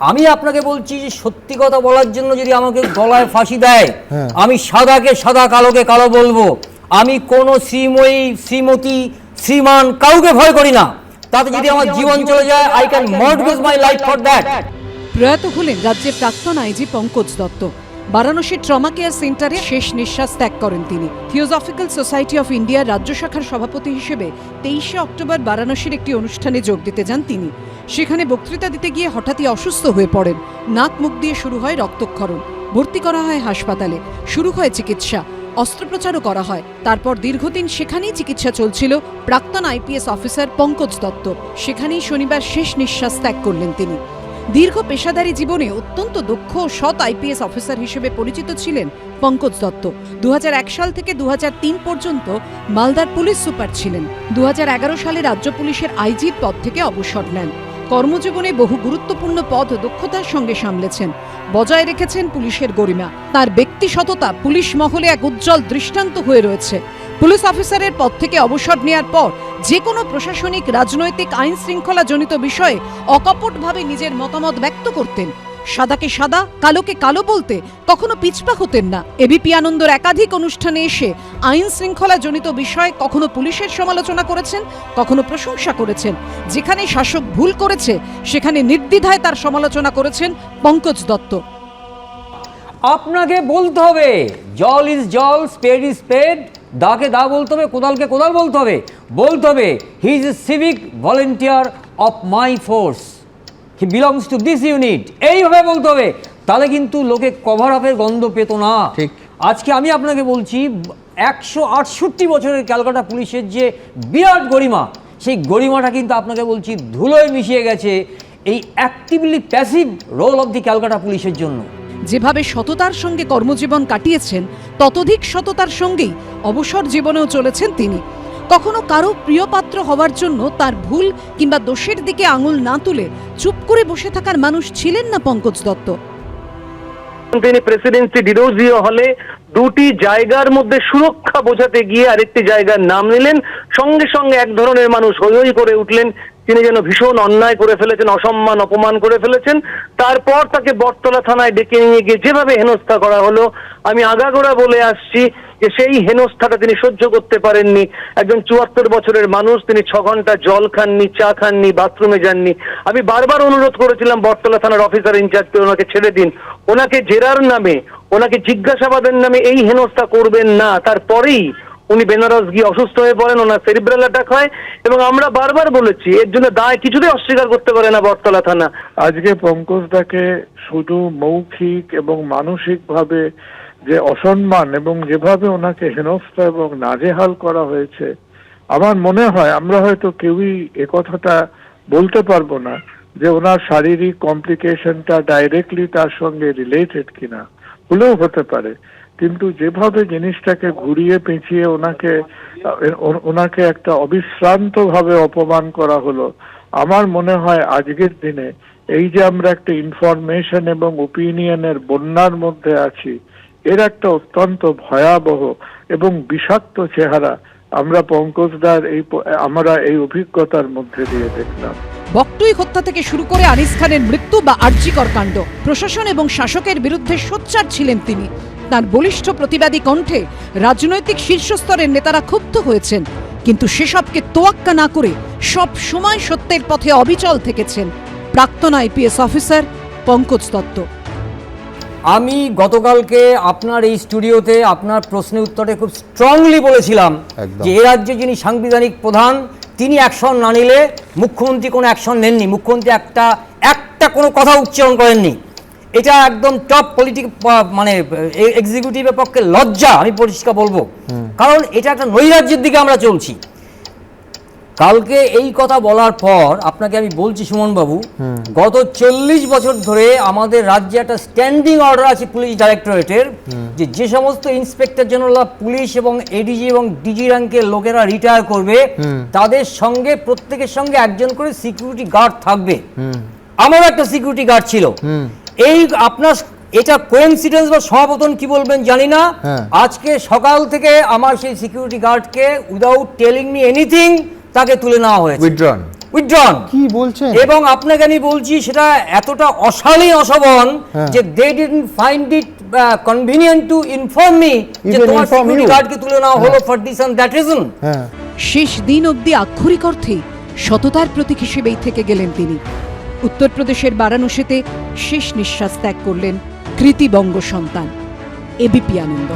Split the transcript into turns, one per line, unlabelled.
আমি আপনাকে বলছি যে সত্যি কথা বলার জন্য যদি আমাকে গলায় ফাঁসি দেয়
হ্যাঁ।
আমি সাদাকে সাদা কালোকে কালো বলব। আমি কোনো শ্রীময়ী শ্রীমতী শ্রীমান কাউকে ভয় করি না। তাতে যদি আমার জীবন চলে যায় I can mortgage my life for that
প্রয়াত হলেন রাজ্যের প্রাক্তন আইজি পঙ্কজ দত্ত। বারাণসীর ট্রমা কেয়ার সেন্টারে শেষ নিঃশ্বাস ত্যাগ করেন তিনি। থিওজফিক্যাল সোসাইটি অফ ইন্ডিয়ার রাজ্য শাখার সভাপতি হিসেবে তেইশে অক্টোবর বারাণসীর একটি অনুষ্ঠানে যোগ দিতে যান তিনি। সেখানে বক্তৃতা দিতে গিয়ে হঠাৎই অসুস্থ হয়ে পড়েন। নাক মুখ দিয়ে শুরু হয় রক্তক্ষরণ। ভর্তি করা হয় হাসপাতালে। শুরু হয় চিকিৎসা। অস্ত্রোপচারও করা হয়। তারপর দীর্ঘদিন সেখানেই চিকিৎসা চলছিল। প্রাক্তন আইপিএস অফিসার পঙ্কজ দত্ত। সেখানেই শনিবার শেষ নিঃশ্বাস ত্যাগ করলেন তিনি। দীর্ঘ পেশাদারী জীবনে অত্যন্ত দক্ষ ও সৎ আইপিএস অফিসার হিসেবে পরিচিত ছিলেন পঙ্কজ দত্ত। দু হাজার এক সাল থেকে দু হাজার তিন পর্যন্ত মালদার পুলিশ সুপার ছিলেন। দু হাজার এগারো সালে রাজ্য পুলিশের আইজির পদ থেকে অবসর নেন। কর্মজীবনে বহু গুরুত্বপূর্ণ পদ দক্ষতার সঙ্গে সামলেছেন। বজায় রেখেছেন পুলিশের গরিমা। তার ব্যক্তিসততা পুলিশ মহলে এক উজ্জ্বল দৃষ্টান্ত হয়ে রয়েছে। পুলিশ অফিসারের পদ থেকে অবসর নেওয়ার পর যে কোনো প্রশাসনিক, রাজনৈতিক আইন শৃঙ্খলা জনিত বিষয়ে অকপটভাবে নিজের মতামত ব্যক্ত করতেন। সাদাকে সাদা, কালোকে কালো বলতে কখনো পিছপা হতেন না। এবিপি আনন্দর একাধিক অনুষ্ঠানে এসে আইন শৃঙ্খলা জনিত বিষয়ে কখনো পুলিশের সমালোচনা করেছেন, কখনো প্রশংসা করেছেন। যেখানে শাসক ভুল করেছে, সেখানে নির্দ্বিধায় তার সমালোচনা করেছেন পঙ্কজ দত্ত।
আপনাকে বলতে হবে, জল ইজ জল স্পেড ইজ স্পেড দাকে দা বলতে হবে, কোদালকে কোদাল বলতে হবে। বলতে হবে, he is a civic volunteer of my force. He belongs to this unit এইভাবে বলতে হবে। তাহলে কিন্তু লোকে কভার আপের গন্ধ পেত না।
ঠিক।
আজকে আমি আপনাকে বলছি একশো আটষট্টি বছরের ক্যালকাটা পুলিশের যে বিরাট গরিমা সেই গরিমাটা কিন্তু আপনাকে বলছি ধুলোয় মিশিয়ে গেছে এই actively passive role of the Calcutta পুলিশের জন্য।
যেভাবে সততার সঙ্গে কর্মজীবন কাটিয়েছেন ততোধিক সততার সঙ্গেই অবসর জীবনেও চলেছেন তিনি। কখনো কারও প্রিয়পাত্র হওয়ার জন্য তার ভুল কিংবা দোষের দিকে আঙুল না তুলে চুপ করে বসে থাকার মানুষ ছিলেন না পঙ্কজ দত্ত।
তিনি প্রেসিডেন্সি ডিরোজিও হলে দুটি জায়গার মধ্যে সুরক্ষা বোঝাতে গিয়ে আরেকটি জায়গার নাম নিলেন। সঙ্গে সঙ্গে এক ধরনের মানুষ হৈ হই করে উঠলেন তিনি যেন ভীষণ অন্যায় করে ফেলেছেন, অসম্মান, অপমান করে ফেলেছেন, তারপর তাকে বটতলা থানায় ডেকে নিয়ে গিয়ে যেভাবে হেনস্থা করা হলো, আমি আগাগোড়া বলে আসছি যে সেই হেনস্থাটা তিনি সহ্য করতে পারেননি। একজন চুয়াত্তর বছরের মানুষ, তিনি ছ ঘণ্টা জল খাননি, চা খাননি, বাথরুমে যাননি। আমি বারবার অনুরোধ করেছিলাম বটতলা থানার অফিসার ইনচার্জকে ওনাকে ছেড়ে দিন। ওনাকে জেরার নামে, ওনাকে জিজ্ঞাসাবাদের নামে এই হেনস্থা করবেন না। তারপরেই উনি বেনারস গিয়ে অসুস্থ হয়ে পড়েন, ওনার সেরিব্রাল অ্যাটাক হয় এবং আমরা বারবার বলেছি, এর জন্য দায় কিছুতেই অস্বীকার করতে পারে না বটতলা থানা।
আজকে পঙ্কজদাকে শুধু মৌখিক এবং মানসিকভাবে যে অসম্মান এবং যেভাবে ওনাকে হেনস্থা এবং নাজেহাল করা হয়েছে, আমার মনে হয় আমরা হয়তো কেউই একথাটা বলতে পারব না যে ওনার শারীরিক কমপ্লিকেশনটা ডাইরেক্টলি তার সঙ্গে রিলেটেড কিনা। হলেও হতে পারে। কিন্তু যেভাবে জিনিসটাকে ঘুরিয়ে পেঁচিয়ে ওনাকে ওনাকে একটা অবিশ্রান্ত ভাবে অপমান করা হলো, আমার মনে হয় আজকের দিনে এই যে আমরা একটা ইনফরমেশন এবং ওপিনিয়নের বন্যার মধ্যে আছি, এর একটা অত্যন্ত ভয়াবহ এবং বিষাক্ত চেহারা আমরা পঙ্কজদার এই আমরা এই অভিজ্ঞতার মধ্যে দিয়ে দেখলাম।
বকটুই হত্যা থেকে শুরু করে আনিস খানের মৃত্যু বা আর্যিকর কাণ্ড, প্রশাসন এবং শাসকের বিরুদ্ধে সোচ্চার ছিলেন তিনি। তার বলিষ্ঠ প্রতিবাদী কণ্ঠে রাজনৈতিক শীর্ষস্তরের নেতারা ক্ষুব্ধ হয়েছেন কিন্তু সেসবকে তোয়াক্কা না করে সব সময় সত্যের পথে অবিচল থেকেছেন প্রাক্তন আইপিএস অফিসার পঙ্কজ দত্ত।
আমি গতকালকে আপনার এই স্টুডিওতে আপনার প্রশ্নের উত্তরে খুব স্ট্রংলি বলেছিলাম যে এ রাজ্যে যিনি সাংবিধানিক প্রধান তিনি অ্যাকশন না নিলে মুখ্যমন্ত্রী কোনো অ্যাকশন নেননি। মুখ্যমন্ত্রী একটা একটা কোনো কথা উচ্চারণ করেননি। এটা একদম টপ পলিটিক মানে এক্সিকিউটিভের পক্ষে লজ্জা আমি পরিষ্কার বলব। কারণ এটা একটা নৈরাজ্যের দিকে আমরা চলছি। কালকে এই কথা বলার পর আপনাকে আমি বলছি সুমনবাবু গত চল্লিশ বছর ধরে আমাদের রাজ্যে একটা স্ট্যান্ডিং অর্ডার আছে পুলিশ ডাইরেক্টরেটের যে যে সমস্ত ইন্সপেক্টর জেনারেল পুলিশ এবং এডিজি এবং ডিজি র্যাঙ্কের লোকেরা রিটায়ার করবে তাদের সঙ্গে প্রত্যেকের সঙ্গে একজন করে সিকিউরিটি গার্ড থাকবে। আমারও একটা সিকিউরিটি গার্ড ছিল। এই আপনার এটা কোয়েন্সিডেন্স বা সমাপতন কি বলবেন জানি না।
হ্যাঁ।
আজকে সকাল থেকে আমার সেই সিকিউরিটি গার্ডকে উইদাউট টেলিং মি এনিথিং তাকে তুলে নেওয়া হয়েছে।
উইথড্রন
উইথড্রন
কি বলছেন?
এবং আপনাকে আমি বলছি সেটা এতটা অশালীন অশোভন
হ্যাঁ।
যে they didn't find it convenient to inform me যে তোমার সিকিউরিটি? গার্ডকে তুলে নেওয়া হলো for this and that reason
হ্যাঁ।
শেষ দিন অবধি আক্ষরিক অর্থেই সততার প্রতীক হিসেবেই থেকে গেলেন তিনি। উত্তরপ্রদেশের বারাণসীতে শেষ নিঃশ্বাস ত্যাগ করলেন কৃতিবঙ্গ সন্তান এবিপি আনন্দ।